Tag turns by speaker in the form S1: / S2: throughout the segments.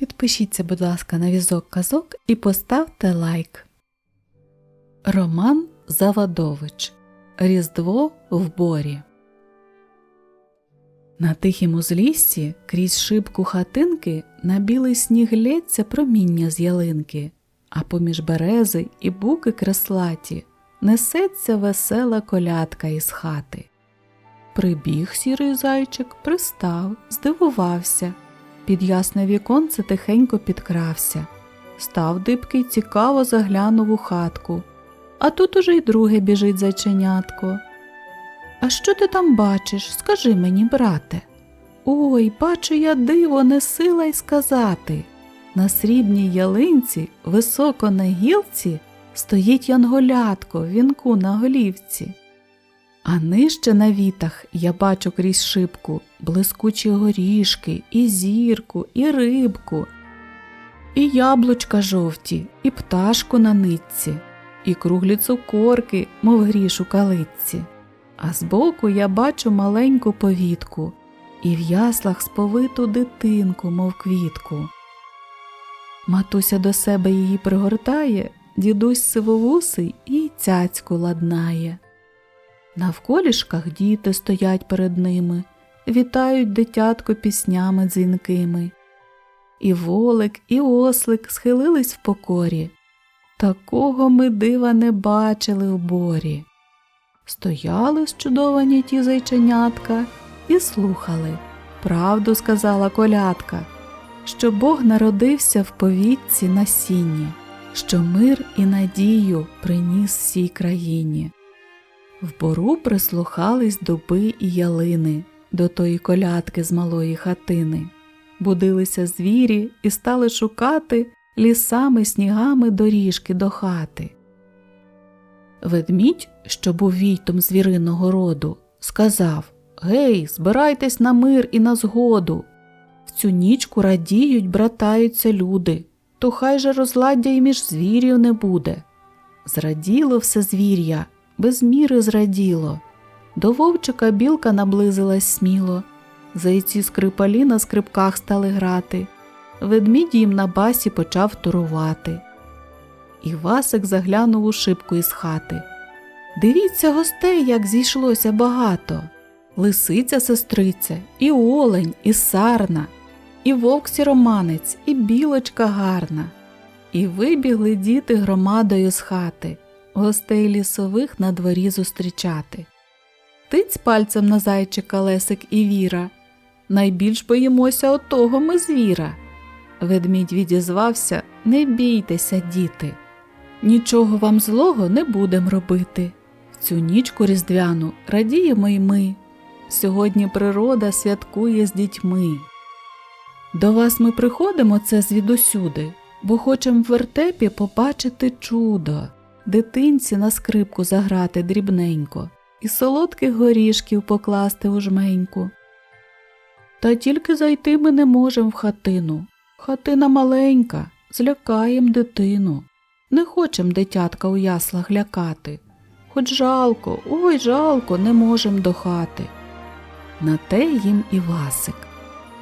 S1: Підпишіться, будь ласка, на візок казок і поставте лайк. Роман Завадович Різдво в борі. На тихім узліссі крізь шибку хатинки на білий сніг лється проміння з ялинки, а поміж берези і буки креслаті несеться весела колядка із хати. Прибіг сірий зайчик, пристав, здивувався. Під ясне віконце тихенько підкрався. Став дибкий, цікаво заглянув у хатку. А тут уже й друге біжить зайченятко. А що ти там бачиш? Скажи мені, брате. Ой, бачу я диво, не сила й сказати. На срібній ялинці, високо на гілці, стоїть янголятко вінку на голівці. А нижче на вітах я бачу крізь шибку блискучі горішки, і зірку, і рибку, і яблучка жовті, і пташку на нитці, і круглі цукорки, мов гріш у калитці. А збоку я бачу маленьку повітку і в яслах сповиту дитинку, мов квітку. Матуся до себе її пригортає, дідусь сивовусий і цяцьку ладнає. На вколішках діти стоять перед ними, вітають дитятко піснями дзвінкими. І волик, і ослик схилились в покорі. Такого ми дива не бачили в борі. Стояли зчудовані ті зайченятка і слухали. Правду сказала колядка, що Бог народився в повітці на сіні, що мир і надію приніс всій країні. В бору прислухались дуби і ялини до тої колядки з малої хатини. Будилися звірі і стали шукати лісами, снігами доріжки до хати. Ведмідь, що був війтом звіриного роду, сказав Гей, збирайтесь на мир і на згоду. В цю нічку радіють, братаються люди, то хай же розладдя й між звірів не буде. Зраділо все звір'я, без міри зраділо. До вовчика білка наблизилась сміло, зайці скрипалі на скрипках стали грати, ведмідь їм на басі почав турувати. І Васик заглянув у шибку із хати. Дивіться, гостей, як зійшлося багато. Лисиця сестриця, і олень, і сарна, і вовк сіроманець, і білочка гарна. І вибігли діти громадою з хати, гостей лісових на дворі зустрічати. Тиць пальцем на зайчика Лесик і Віра. Найбільш боїмося отого ми звіра. Ведмідь відізвався Не бійтеся, діти. Нічого вам злого не будем робити. В цю нічку різдвяну радіємо й ми. Сьогодні природа святкує з дітьми. До вас ми приходимо це звідусюди, бо хочем в вертепі побачити чудо, дитинці на скрипку заграти дрібненько і солодких горішків покласти у жменьку. Та тільки зайти ми не можем в хатину. Хатина маленька, злякаєм дитину. Не хочем дитятка у яслах лякати. Хоч жалко, ой, жалко, не можем до хати. На те їм і Васик.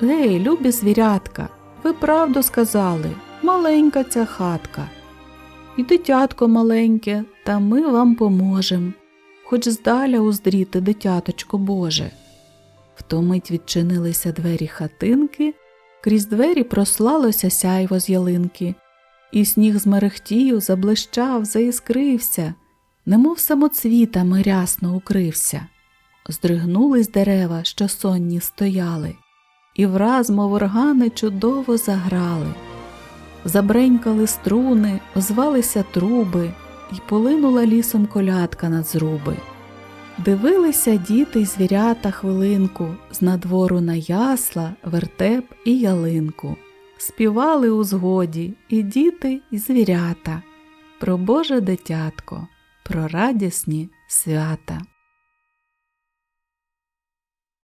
S1: Гей, любі звірятка, ви правду сказали, маленька ця хатка. І дитятко маленьке, та ми вам поможем, хоч здаля уздріти дитяточко Боже. Втомить відчинилися двері хатинки, крізь двері прослалося сяйво з ялинки, і сніг змерехтів, заблищав, заіскрився, немов самоцвітами рясно укрився. Здригнулись дерева, що сонні стояли, і враз, мов органи, чудово заграли. Забренькали струни, озвалися труби, і полинула лісом колядка над зруби. Дивилися діти й звірята хвилинку з надвору на ясла, вертеп і ялинку. Співали у згоді і діти, і звірята, про Боже дитятко, про радісні свята.